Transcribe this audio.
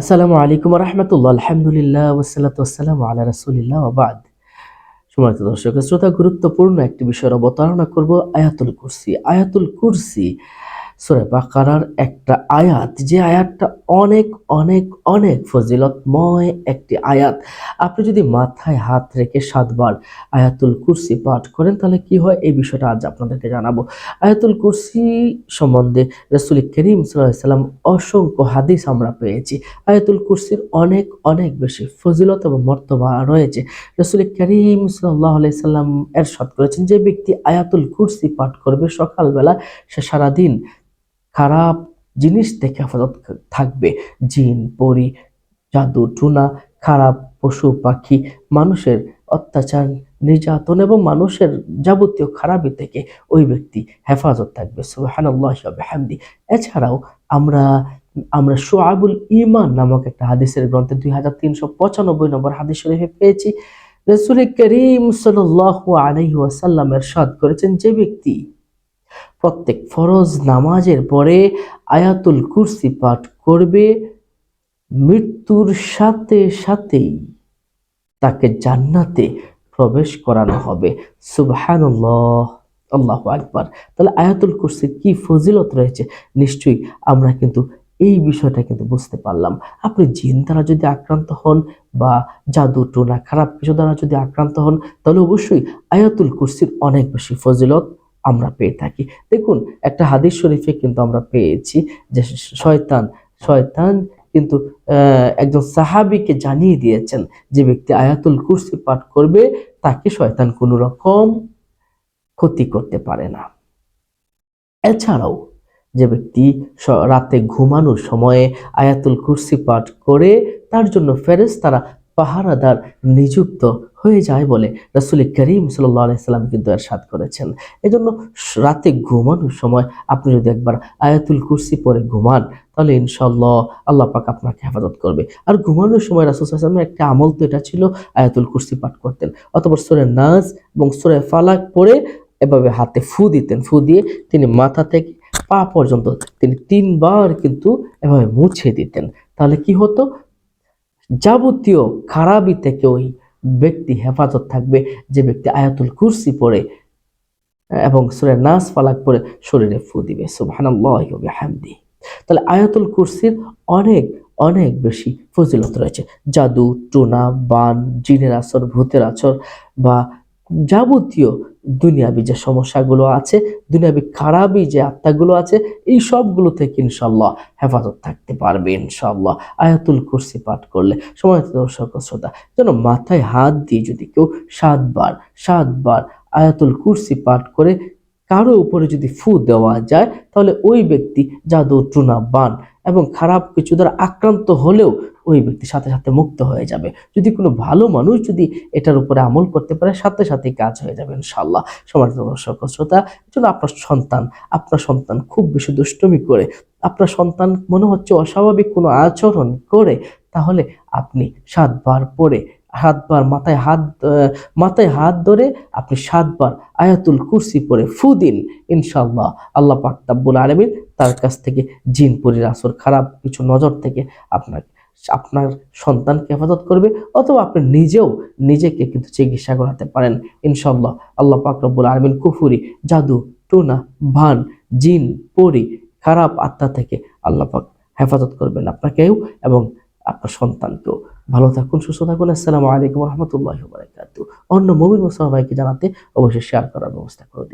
আসসালামু আলাইকুম রহমতুল্লাহ, আলহামদুলিল্লাহ ওসালাতাম আল্লাহ আলা রাসুলিল্লাহ আবাদ সম্মানিত দর্শক, শ্রোতা, গুরুত্বপূর্ণ একটি বিষয়ের অবতারণা করব, আয়াতুল কুরসি। আয়াতুল কুরসি সুরে বাকারার একটা আয়াত। যে আয়াতটা অনেক অনেক অনেক ফজিলতময় একটি আয়াত। আপনি যদি মাথায় হাত রেখে সাতবার আয়াতুল কুরসি পাঠ করেন, তাহলে কি হয়? এই বিষয়টা আজ আপনাদেরকে জানাব। আয়াতুল কুরসি সম্বন্ধে রসুল করিম সাল্লাম অসংখ্য হাদিস আমরা পেয়েছি। আয়াতুল কুরসির অনেক অনেক বেশি ফজিলত এবং মর্তবা রয়েছে। রসুল করিম সাল্লাহ সাল্লাম এরশাদ করেছেন, যে ব্যক্তি আয়াতুল কুরসি পাঠ করবে সকালবেলা, সে সারাদিন খারাপ জিনিস থেকে হেফাজত থাকবে। জিন, পরি, জাদু, টুনা, খারাপ পশু, পাখি, মানুষের অত্যাচার, নির্যাতন এবং মানুষের যাবতীয় খারাপি থেকে ওই ব্যক্তি হেফাজত থাকবে। সুবাহান্লাহামদি এছাড়াও আমরা আমরা সোয়াবুল ইমান নামক একটা হাদিসের গ্রন্থে দুই হাজার তিনশো পঁচানব্বই নম্বর হাদিস শরীফে পেয়েছি। রসুল করিম সাল আলহি ওয়াসাল্লাম এরশাদ করেছেন, যে ব্যক্তি প্রত্যেক ফরজ নামাজের পরে আয়াতুল কুরসি পাঠ করবে মৃত্যুর সাথে সাথেই তাকে জান্নাতে প্রবেশ করানো হবে। সুবহানাল্লাহ। আল্লাহ আকবার। তাহলে আয়াতুল কুরসির কি ফজিলত রয়েছে? নিশ্চয়ই আমরা কিন্তু এই বিষয়টা কিন্তু বুঝতে পারলাম। আপনি জিন দ্বারা যদি আক্রান্ত হন বা জাদু, টোনা, খারাপ কিছু দ্বারা যদি আক্রান্ত হন, তাহলে অবশ্যই আয়াতুল কুরসির অনেক বেশি ফজিলত আমরা পেয়ে থাকি। দেখুন, একটা হাদিস শরীফে কিন্তু আমরা পেয়েছি যে শয়তান শয়তান কিন্তু একজন সাহাবিকে জানিয়ে দিয়েছেন যে ব্যক্তি আয়াতুল কুরসি পাঠ করবে, তাকে শয়তান কোনো রকম ক্ষতি করতে পারে না। এছাড়াও যে ব্যক্তি রাতে ঘুমানোর সময়ে আয়াতুল কুরসি পাঠ করে, তার জন্য ফেরেস তারা পাহারাদার নিযুক্ত হয়ে যায় বলে রাসুল করিম সাল্লাম কিন্তু এর সাদ করেছেন। এজন্য রাতে ঘুমানোর সময় আপনি যদি একবার আয়াতুল কুরসি পরে ঘুমান, তাহলে ইনশাল্লাহ আল্লাহ পাক আপনাকে হেফাজত করবে। আর ঘুমানোর সময় রাসুল আসলামের একটা আমল তো এটা ছিল, আয়াতুল কুরসি পাঠ করতেন। অথবা সুরে নাজ এবং সুরে ফালাক পরে এভাবে হাতে ফু দিতেন। ফু দিয়ে তিনি মাথা থেকে পা পর্যন্ত তিনি তিনবার কিন্তু এভাবে মুছে দিতেন। তাহলে কি হতো? যাবতীয় খারাপি থেকে ওই ব্যক্তি হেফাজত থাকবে। যে ব্যক্তি আয়াতুল কুরসি পরে এবং সুরে নাস ফালাক পরে শরীরে ফু দিবে। সুহানি তাহলে আয়াতুল কুরসির অনেক অনেক বেশি ফজিলত রয়েছে। জাদু, টুনা, বান, জিনের আসর, ভূতের আচর বা যাবতীয় দুনিয়াবি যে সমস্যাগুলো আছে, দুনিয়াবি খারাপই যে আত্মাগুলো আছে, এই সবগুলো থেকে ইনশাল্লাহ হেফাজত থাকতে পারবে ইনশাল্লাহ আয়াতুল কুরসি পাঠ করলে সময় দর্শক শ্রোতা, যেন মাথায় হাত দিয়ে যদি কেউ সাতবার সাতবার আয়াতুল কুরসি পাঠ করে কারও উপরে যদি ফু দেওয়া যায়, তাহলে ওই ব্যক্তি জাদু টুনা বান এবং খারাপ কিছু দ্বারা আক্রান্ত হলেও ওই ব্যক্তি সাথে সাথে মুক্ত হয়ে যাবে। যদি কোনো ভালো মানুষ যদি এটার উপরে আমল করতে পারে, সাথে সাথে কাজ হয়ে যাবে ইনশাল্লাহ সমাজ দর্শক শ্রোতা জন্য আপনার সন্তান আপনার সন্তান খুব বেশি দুষ্টমি করে, আপনার সন্তান মনে হচ্ছে অস্বাভাবিক কোনো আচরণ করে, তাহলে আপনি সাতবার পরে সাতবার মাথায় হাত মাথায় হাত ধরে আপনি সাতবার আয়াতুল কুরসি পরে ফু দিন ইনশাল্লাহ আল্লাহ পাকতাব্বুল আলমিন তার কাছ থেকে জিন, পরির, আসর, খারাপ কিছু নজর থেকে আপনাকে আপনার সন্তানকে হেফাজত করবে অথবা আপনি নিজেও নিজেকে কিন্তু চিকিৎসা করাতে পারেন ইনশাল্লাহ আল্লাহ পাক রব্বুল আলমিন কুফুরি, জাদু, টুনা, ভান, জিন, পরি, খারাপ আত্মা থেকে আল্লাহ পাক হেফাজত করবেন আপনাকেও এবং আপনার সন্তানকেও। ভালো থাকুন, সুস্থ থাকুন। আসসালামু আলাইকুম রহমতুল্লাহ বারকাত অন্য মমিন মুসলমানকে জানাতে অবশ্যই শেয়ার করার ব্যবস্থা করে দিন।